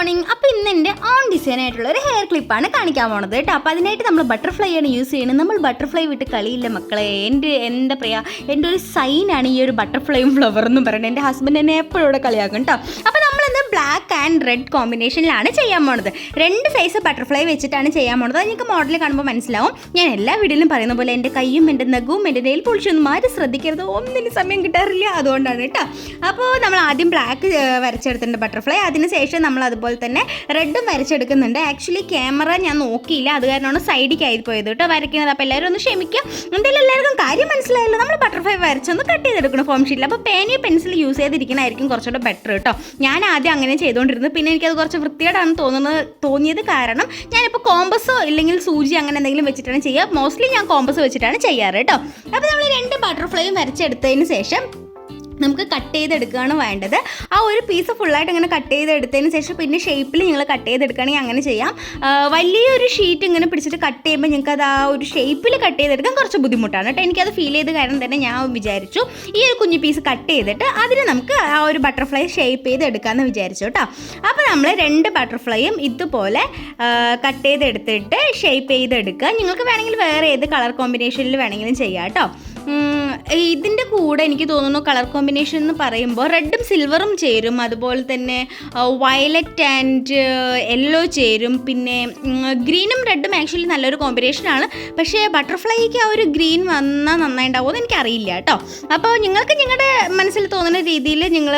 Morning അപ്പോൾ ഇന്ന് എന്റെ ഓൺ ഡിസൈൻ ആയിട്ടുള്ള ഒരു ഹെയർ ക്ലിപ്പാണ് കാണിക്കാൻ പോണത് കേട്ടോ. അപ്പോൾ അതിനായിട്ട് നമ്മൾ ബട്ടർഫ്ലൈ ആണ് യൂസ് ചെയ്യുന്നത് നമ്മൾ ബട്ടർഫ്ലൈ വിട്ട് കളിയില്ല മക്കളെ. എന്റെ എന്താ പറയുക എന്റെ ഒരു സൈനാണ് ഈ ഒരു ബട്ടർഫ്ലൈയും ഫ്ലവർ എന്നും പറയുന്നത്. എന്റെ ഹസ്ബൻഡ് എന്നെ എപ്പോഴും ഇവിടെ കളിയാക്കും കേട്ടോ. അപ്പോൾ നമ്മളിന്ന് ബ്ലാക്ക് ആൻഡ് റെഡ് കോമ്പിനേഷനിലാണ് ചെയ്യാൻ പോണത്. രണ്ട് സൈസ് ബട്ടർഫ്ലൈ വെച്ചിട്ടാണ് ചെയ്യാൻ പോണത്. അത് നിങ്ങൾക്ക് മോഡൽ കാണുമ്പോൾ മനസ്സിലാവും. ഞാൻ എല്ലാ വീഡിയോയിലും പറയുന്ന പോലെ എന്റെ കൈയും എന്റെ നഖവും എന്റെ നെയിൽ പൊളിച്ചൊന്നും ആരും ശ്രദ്ധിക്കരുത്. ഒന്നിനും സമയം കിട്ടാറില്ല. അതുകൊണ്ടാണ് കേട്ടോ. അപ്പോൾ നമ്മൾ ആദ്യം ബ്ലാക്ക് വരച്ചെടുത്തിട്ടുണ്ട് ബട്ടർഫ്ലൈ അതിനുശേഷം നമ്മൾ അതുപോലെ തന്നെ റെഡും വരച്ചെടുക്കുന്നുണ്ട്. ആക്ച്വലി ക്യാമറ ഞാൻ നോക്കിയില്ല. അത് കാരണമാണ് സൈഡിലേക്ക് ആയി പോയത് കേട്ടോ വരയ്ക്കുന്നത്. അപ്പോൾ എല്ലാവരും ഒന്ന് ക്ഷമിക്കുക. എന്തായാലും കാര്യം മനസ്സിലായല്ലോ. നമ്മൾ ബട്ടർഫ്ലൈ വരച്ചൊന്ന് കട്ട് ചെയ്തെടുക്കണം ഫോം ഷീറ്റിൽ അപ്പോൾ പേനയോ പെൻസിൽ യൂസ് ചെയ്തിരിക്കണമായിരിക്കും കുറച്ചുകൂടെ ബെറ്റർ കേട്ടോ ഞാൻ ആദ്യം അങ്ങനെ ചെയ്തുകൊണ്ടിരുന്നു പിന്നെ എനിക്കത് കുറച്ച് വൃത്തികേടാണ് തോന്നുന്നത് തോന്നിയത് കാരണം ഞാനിപ്പോൾ കോമ്പസോ ഇല്ലെങ്കിൽ സൂചി അങ്ങനെ എന്തെങ്കിലും വെച്ചിട്ടാണ് ചെയ്യുക. മോസ്റ്റ്ലി ഞാൻ കോമ്പസ് വെച്ചിട്ടാണ് ചെയ്യാറ് കേട്ടോ അപ്പോൾ നമ്മൾ രണ്ട് ബട്ടർഫ്ലൈയും വരച്ചെടുത്തതിന് ശേഷം നമുക്ക് കട്ട് ചെയ്തെടുക്കുകയാണ് വേണ്ടത്. ആ ഒരു പീസ് ഫുള്ളായിട്ട് ഇങ്ങനെ കട്ട് ചെയ്തെടുത്തതിന് ശേഷം പിന്നെ ഷേപ്പിൽ നിങ്ങൾ കട്ട് ചെയ്തെടുക്കുകയാണെങ്കിൽ അങ്ങനെ ചെയ്യാം. വലിയൊരു ഷീറ്റ് ഇങ്ങനെ പിടിച്ചിട്ട് കട്ട് ചെയ്യുമ്പോൾ നിങ്ങൾക്ക് അത് ആ ഒരു ഷേപ്പിൽ കട്ട് ചെയ്തെടുക്കാൻ കുറച്ച് ബുദ്ധിമുട്ടാണ് കേട്ടോ. എനിക്കത് ഫീൽ ചെയ്ത് കാരണം തന്നെ ഞാൻ വിചാരിച്ചു. ഈ ഒരു കുഞ്ഞു പീസ് കട്ട് ചെയ്തിട്ട് അതിന് നമുക്ക് ആ ഒരു ബട്ടർഫ്ലൈ ഷേപ്പ് ചെയ്ത് എടുക്കാമെന്ന് വിചാരിച്ചു കേട്ടോ. അപ്പോൾ നമ്മൾ രണ്ട് ബട്ടർഫ്ലൈയും ഇതുപോലെ കട്ട് ചെയ്തെടുത്തിട്ട് ഷേപ്പ് ചെയ്തെടുക്കുക. നിങ്ങൾക്ക് വേണമെങ്കിൽ വേറെ ഏത് കളർ കോമ്പിനേഷനിൽ വേണമെങ്കിലും ചെയ്യാം കേട്ടോ. ഇതിന്റെ കൂടെ എനിക്ക് തോന്നുന്നു കളർ കോമ്പിനേഷൻ എന്ന് പറയുമ്പോൾ റെഡും സിൽവറും ചേരും. അതുപോലെ തന്നെ വയലറ്റ് ആൻഡ് യെല്ലോ ചേരും. പിന്നെ ഗ്രീനും റെഡും ആക്ച്വലി നല്ലൊരു കോമ്പിനേഷനാണ് പക്ഷേ ബട്ടർഫ്ലൈക്ക് ആ ഒരു ഗ്രീൻ വന്നാൽ നന്നായിട്ടുണ്ടാവുമെന്ന് എനിക്കറിയില്ല കേട്ടോ. അപ്പോൾ നിങ്ങൾക്ക് നിങ്ങളുടെ മനസ്സിൽ തോന്നുന്ന രീതിയിൽ നിങ്ങൾ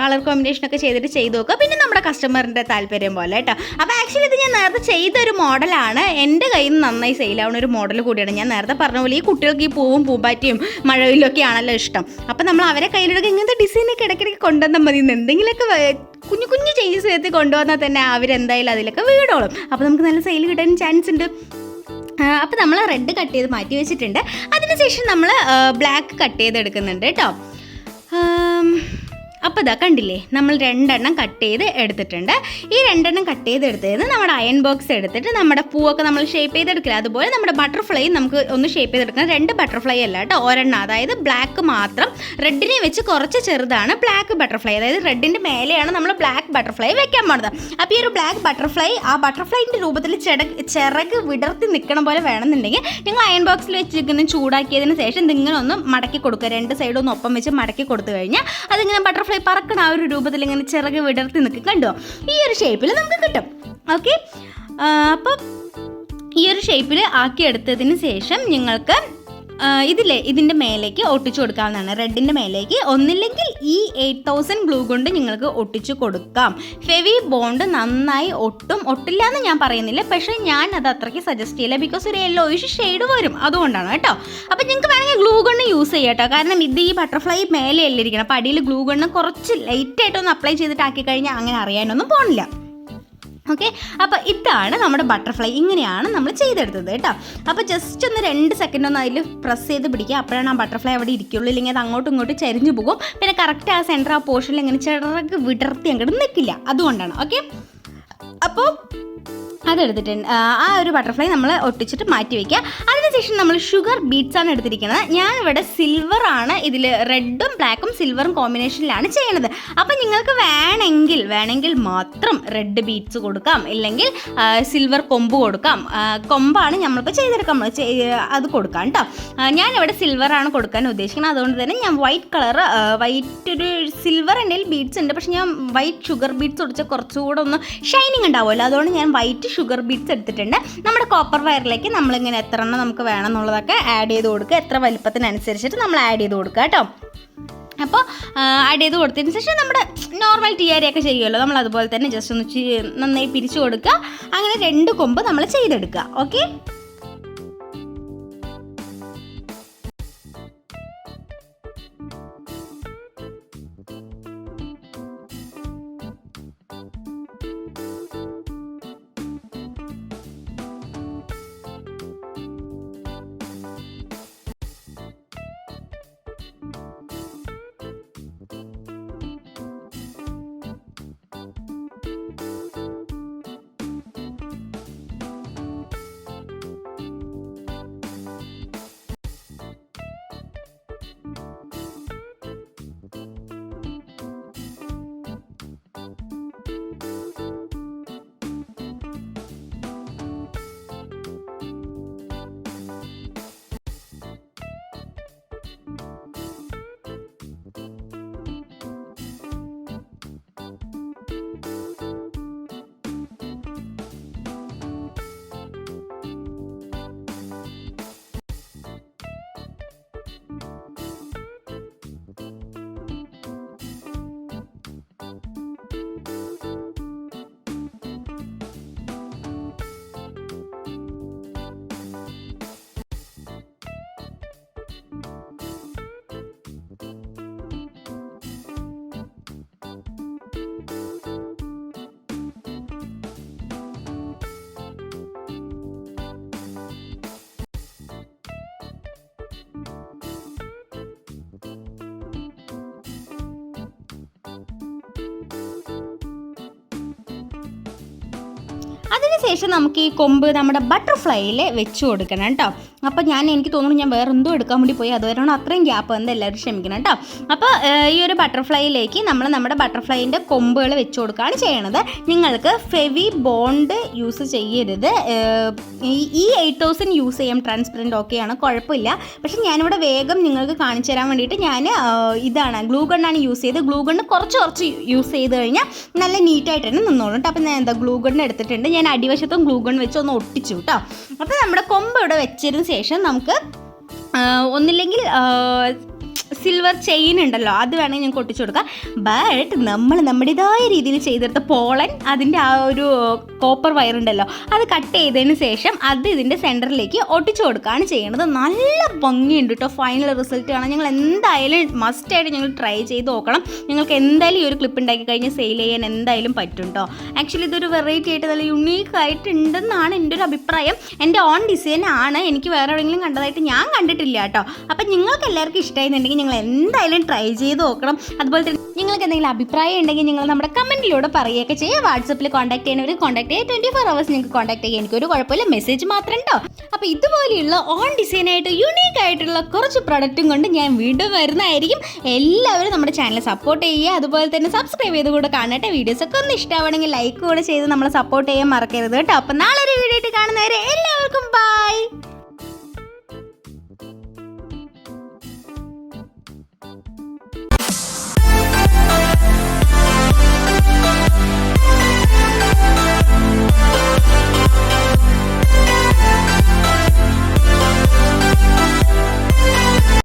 കളർ കോമ്പിനേഷനൊക്കെ ചെയ്തിട്ട് ചെയ്തു നോക്കുക. പിന്നെ നമ്മുടെ കസ്റ്റമറിന്റെ താല്പര്യം പോലെ കേട്ടോ. അപ്പോൾ ആക്ച്വലി ഇത് ഞാൻ നേരത്തെ ചെയ്തൊരു മോഡലാണ്. എന്റെ കയ്യിൽ നിന്ന് നന്നായി സെയിലാവുന്ന ഒരു മോഡൽ കൂടിയാണ് ഞാൻ നേരത്തെ പറഞ്ഞ പോലെ ഈ കുട്ടികൾക്ക് ഈ പൂവും പൂമ്പാറ്റിയും മഴവിലൊക്കെ ആണല്ലോ ഇഷ്ടം. അപ്പം നമ്മൾ അവരെ കയ്യിലൊക്കെ ഇങ്ങനത്തെ ഡിസൈനൊക്കെ ഇടയ്ക്കിടയ്ക്ക് കൊണ്ടുവന്നാൽ മതി. എന്തെങ്കിലുമൊക്കെ കുഞ്ഞു കുഞ്ഞു ചേഞ്ചസ് ചെയ്ത് കൊണ്ടുവന്നാൽ തന്നെ അവരെന്തായാലും അതിലൊക്കെ വീടോളും. അപ്പോൾ നമുക്ക് നല്ല സെയിൽ കിട്ടാൻ ചാൻസ് ഉണ്ട്. അപ്പോൾ നമ്മൾ റെഡ് കട്ട് ചെയ്ത് മാറ്റി വെച്ചിട്ടുണ്ട്. അതിനുശേഷം നമ്മൾ ബ്ലാക്ക് കട്ട് ചെയ്ത് ചെയ്തെടുക്കുന്നുണ്ട് കേട്ടോ. അപ്പോൾ ഇതാ കണ്ടില്ലേ നമ്മൾ രണ്ടെണ്ണം കട്ട് ചെയ്ത് എടുത്തിട്ടുണ്ട്. ഈ രണ്ടെണ്ണം കട്ട് ചെയ്ത് എടുത്തത് നമ്മുടെ അയൺ ബോക്സ് എടുത്തിട്ട് നമ്മുടെ പൂവൊക്കെ നമ്മൾ ഷേപ്പ് ചെയ്തെടുക്കില്ല അതുപോലെ നമ്മുടെ ബട്ടർഫ്ലൈ നമുക്ക് ഒന്ന് ഷേപ്പ് ചെയ്തെടുക്കണം. രണ്ട് ബട്ടർഫ്ലൈ അല്ല കേട്ടോ ഒരെണ്ണം. അതായത് ബ്ലാക്ക് മാത്രം. റെഡിനെ വെച്ച് കുറച്ച് ചെറുതാണ് ബ്ലാക്ക് ബട്ടർഫ്ലൈ അതായത് റെഡിന്റെ മേലെയാണ് നമ്മൾ ബ്ലാക്ക് ബട്ടർഫ്ലൈ വെക്കാൻ പോണത്. അപ്പോൾ ഈ ഒരു ബ്ലാക്ക് ബട്ടർഫ്ലൈ ആ ബട്ടർഫ്ലൈന്റെ രൂപത്തിൽ ചെട ചിറക് വിടർത്തി നിൽക്കണ പോലെ വേണമെന്നുണ്ടെങ്കിൽ നിങ്ങൾ അയൺ ബോക്സിൽ വെച്ചിരിക്കുന്ന ചൂടാക്കിയതിന് ശേഷം ഇതിങ്ങനെ ഒന്ന് മടക്കി കൊടുക്കുക. രണ്ട് സൈഡും ഒപ്പം വെച്ച് മടക്കി കൊടുത്തു കഴിഞ്ഞാൽ അതിങ്ങനെ ബട്ടർഫ്ലൈ പറക്കണ ആ ഒരു രൂപത്തിൽ ഇങ്ങനെ ചിറക് വിടർത്തി നിൽക്കും. കണ്ടോ? ഈ ഒരു ഷേപ്പിൽ നമുക്ക് കിട്ടും. ഓക്കെ അപ്പം ഈ ഒരു ഷേപ്പിൽ ആക്കിയെടുത്തതിന് ശേഷം നിങ്ങൾക്ക് ഇതില്ലേ ഇതിന്റെ മേലേക്ക് ഒട്ടിച്ചു കൊടുക്കാവുന്നതാണ്. റെഡിന്റെ മേലേക്ക്. ഒന്നില്ലെങ്കിൽ ഈ എയ്റ്റ് തൗസൻഡ് ഗ്ലൂ കൊണ്ട് നിങ്ങൾക്ക് ഒട്ടിച്ചു കൊടുക്കാം. ഫെവി ബോണ്ട് നന്നായി ഒട്ടും. ഒട്ടില്ല എന്ന് ഞാൻ പറയുന്നില്ല. പക്ഷേ ഞാൻ അത് അത്രയ്ക്ക് സജസ്റ്റ് ചെയ്യില്ല. ബിക്കോസ് ഒരു യെല്ലോയിഷ് ഷെയ്ഡ് വരും. അതുകൊണ്ടാണ് കേട്ടോ. അപ്പം നിങ്ങൾക്ക് വേണമെങ്കിൽ ഗ്ലൂ ഗണ്ണ് യൂസ് ചെയ്യാം കേട്ടോ. കാരണം ഇത് ഈ ബട്ടർഫ്ലൈ മേലെ ഇരിക്കണം. അപ്പോൾ അടിയിൽ ഗ്ലൂ ഗണ്ണ് കുറച്ച് ലൈറ്റായിട്ടൊന്ന് അപ്ലൈ ചെയ്തിട്ട് ആക്കി കഴിഞ്ഞാൽ അങ്ങനെ അറിയാനൊന്നും പോണില്ല. ഓക്കെ അപ്പോൾ ഇതാണ് നമ്മുടെ ബട്ടർഫ്ലൈ ഇങ്ങനെയാണ് നമ്മൾ ചെയ്തെടുത്തത് കേട്ടോ. അപ്പോൾ ജസ്റ്റ് ഒന്ന് രണ്ട് സെക്കൻഡ് ഒന്ന് അതിൽ പ്രസ് ചെയ്ത് പിടിക്കുക. അപ്പോഴാണ് ആ ബട്ടർഫ്ലൈ അവിടെ ഇരിക്കുള്ളൂ. ഇല്ലെങ്കിൽ അത് അങ്ങോട്ടും ഇങ്ങോട്ടും ചരിഞ്ഞു പോകും. പിന്നെ കറക്റ്റ് ആ സെന്റർ ആ പോർഷനിൽ ഇങ്ങനെ ചിറക് വിടർത്തി അങ്ങോട്ട് നിൽക്കില്ല. അതുകൊണ്ടാണ്. ഓക്കെ അപ്പോൾ അതെടുത്തിട്ടുണ്ട്. ആ, ഒരു ബട്ടർഫ്ലൈ നമ്മൾ ഒട്ടിച്ചിട്ട് മാറ്റി വയ്ക്കുക അതിനുശേഷം നമ്മൾ ഷുഗർ ബീറ്റ്സ് ആണ് എടുത്തിരിക്കുന്നത്. ഞാൻ ഇവിടെ സിൽവർ ആണ് ഇതിൽ റെഡും ബ്ലാക്കും സിൽവറും കോമ്പിനേഷനിലാണ് ചെയ്യണത്. അപ്പം നിങ്ങൾക്ക് വേണമെങ്കിൽ വേണമെങ്കിൽ മാത്രം റെഡ് ബീറ്റ്സ് കൊടുക്കാം. ഇല്ലെങ്കിൽ സിൽവർ കൊമ്പ് കൊടുക്കാം. കൊമ്പാണ് നമ്മളിപ്പോൾ ചെയ്തെടുക്കാൻ നമ്മൾ അത് കൊടുക്കാം കേട്ടോ ഞാനിവിടെ സിൽവർ ആണ് കൊടുക്കാൻ ഉദ്ദേശിക്കുന്നത്. അതുകൊണ്ട് തന്നെ ഞാൻ വൈറ്റ് കളർ വൈറ്റ് ഒരു സിൽവർ എന്റെ ബീറ്റ്സ് ഉണ്ട്. പക്ഷെ ഞാൻ വൈറ്റ് ഷുഗർ ബീറ്റ്സ് ഒടിച്ചാൽ കുറച്ചുകൂടെ ഒന്ന് ഷൈനിങ് ഉണ്ടാവുമല്ലോ. അതുകൊണ്ട് ഞാൻ വൈറ്റ് ഷുഗർ ബീറ്റ്സ് എടുത്തിട്ടുണ്ട്. നമ്മുടെ കോപ്പർ വയറിലേക്ക് നമ്മളിങ്ങനെ എത്ര എണ്ണം നമുക്ക് വേണം എന്നുള്ളതൊക്കെ ആഡ് ചെയ്ത് കൊടുക്കുക. എത്ര വലിപ്പത്തിനനുസരിച്ചിട്ട് നമ്മൾ ആഡ് ചെയ്ത് കൊടുക്കുക കേട്ടോ. അപ്പോൾ ആഡ് ചെയ്ത് കൊടുത്തതിന് ശേഷം നമ്മുടെ നോർമൽ ടിയാരിയൊക്കെ ചെയ്യുമല്ലോ. നമ്മൾ അതുപോലെ തന്നെ ജസ്റ്റ് ഒന്ന് നന്നായി പിരിച്ചു കൊടുക്കുക. അങ്ങനെ രണ്ട് കൊമ്പ് നമ്മൾ ചെയ്തെടുക്കുക. ഓക്കെ അതിനുശേഷം നമുക്ക് ഈ കൊമ്പ് നമ്മുടെ ബട്ടർഫ്ലൈയിൽ വെച്ച് കൊടുക്കണം കേട്ടോ അപ്പോൾ ഞാൻ എനിക്ക് തോന്നുന്നു ഞാൻ വേറെ എന്തോ എടുക്കാൻ വേണ്ടി പോയി. അതുവരെയാണ് അത്രയും ഗ്യാപ്പ് വന്ന് എല്ലാവരും ക്ഷമിക്കണം കേട്ടോ. അപ്പോൾ ഈ ഒരു ബട്ടർഫ്ലൈയിലേക്ക് നമ്മൾ നമ്മുടെ ബട്ടർഫ്ലൈന്റെ കൊമ്പുകൾ വെച്ച് കൊടുക്കുകയാണ് ചെയ്യണത്. നിങ്ങൾക്ക് ഫെവി ബോണ്ട് യൂസ് ചെയ്യരുത്. ഈ- എയ്റ്റ് തൗസൻഡ് യൂസ് ചെയ്യാം. ട്രാൻസ്പെറന്റ് ഓക്കെയാണ് കുഴപ്പമില്ല. പക്ഷേ ഞാനിവിടെ വേഗം നിങ്ങൾക്ക് കാണിച്ചു തരാൻ വേണ്ടിയിട്ട് ഞാൻ ഇതാണ്. ഗ്ലൂ ഗണ്ണാണ് യൂസ് ചെയ്ത് ഗ്ലൂ ഗണ്ണ് കുറച്ച് കുറച്ച് യൂസ് ചെയ്ത് കഴിഞ്ഞാൽ നല്ല നീറ്റായിട്ട് തന്നെ നിന്നോളും കേട്ടോ. അപ്പോൾ ഞാൻ എന്താ ഗ്ലൂ ഗണ്ണ് എടുത്തിട്ടുണ്ട്. ഞാൻ അടിവശത്തും ഗ്ലൂ ഗൺ വെച്ച് ഒന്ന് ഒട്ടിച്ചു കേട്ടോ. അപ്പോൾ നമ്മുടെ കൊമ്പ് ഇവിടെ വെച്ചതിന് ശേഷം നമുക്ക് ഒന്നില്ലെങ്കിൽ സിൽവർ ചെയിൻ ഉണ്ടല്ലോ അത് വേണമെങ്കിൽ ഞാൻ കൊട്ടിച്ചു കൊടുക്കാം. ബട്ട് നമ്മൾ നമ്മുടേതായ രീതിയിൽ ചെയ്തെടുത്ത പോളൻ അതിന്റെ ആ ഒരു കോപ്പർ വയർ ഉണ്ടല്ലോ അത് കട്ട് ചെയ്തതിന് ശേഷം അത് ഇതിന്റെ സെന്ററിലേക്ക് ഒട്ടിച്ചു കൊടുക്കുകയാണ് ചെയ്യുന്നത്. നല്ല ഭംഗിയുണ്ട് കേട്ടോ ഫൈനൽ റിസൾട്ട് കാണാൻ. ഞങ്ങൾ എന്തായാലും മസ്റ്റായിട്ട് ഞങ്ങൾ ട്രൈ ചെയ്ത് നോക്കണം. ഞങ്ങൾക്ക് എന്തായാലും ഈ ഒരു ക്ലിപ്പ് ഉണ്ടാക്കി കഴിഞ്ഞ് സെയിൽ ചെയ്യാൻ എന്തായാലും പറ്റും കേട്ടോ ആക്ച്വലി ഇതൊരു വെറൈറ്റി ആയിട്ട് നല്ല യുണീക്ക് ആയിട്ടുണ്ടെന്നാണ് എന്റെ ഒരു അഭിപ്രായം. എന്റെ ഓൺ ഡിസൈൻ ആണ്. എനിക്ക് വേറെ എവിടെയെങ്കിലും കണ്ടതായിട്ട് ഞാൻ കണ്ടിട്ടില്ല കേട്ടോ അപ്പം നിങ്ങൾക്ക് എല്ലാവർക്കും ഇഷ്ടമായിരുന്നുണ്ടെങ്കിൽ നിങ്ങൾ എന്തായാലും ട്രൈ ചെയ്ത് നോക്കണം. അതുപോലെ തന്നെ നിങ്ങൾക്ക് എന്തെങ്കിലും അഭിപ്രായം ഉണ്ടെങ്കിൽ നിങ്ങൾ നമ്മുടെ കമന്റിലൂടെ പറയുകയൊക്കെ ചെയ്യുക വാട്സപ്പിൽ കോൺടാക്ട് ചെയ്യുന്നവർ കോൺടാക്ട് ചെയ്യുക ട്വന്റി ഫോർ അവേഴ്സ് നിങ്ങൾക്ക് കോൺടാക്ട് ചെയ്യുക എനിക്കൊരു കുഴപ്പമില്ല. മെസ്സേജ് മാത്രം ഉണ്ടോ? അപ്പോൾ ഇതുപോലെയുള്ള ഓൺ ഡിസൈൻ ആയിട്ട് യുണീക്ക് ആയിട്ടുള്ള കുറച്ച് പ്രൊഡക്റ്റും കൊണ്ട് ഞാൻ വീണ്ടും വരുന്നതായിരിക്കും. എല്ലാവരും നമ്മുടെ ചാനൽ സപ്പോർട്ട് ചെയ്യുക. അതുപോലെ തന്നെ സബ്സ്ക്രൈബ് ചെയ്ത് കൂടെ കാണട്ടെ. വീഡിയോസ് ഒക്കെ ഒന്ന് ഇഷ്ടമാണെങ്കിൽ ലൈക്ക് കൂടെ ചെയ്ത് നമ്മളെ സപ്പോർട്ട് ചെയ്യാൻ മറക്കരുത് കേട്ടോ. അപ്പം നാളെ ഒരു വീഡിയോ ആയിട്ട് കാണുന്നവരെ എല്ലാവർക്കും ബൈ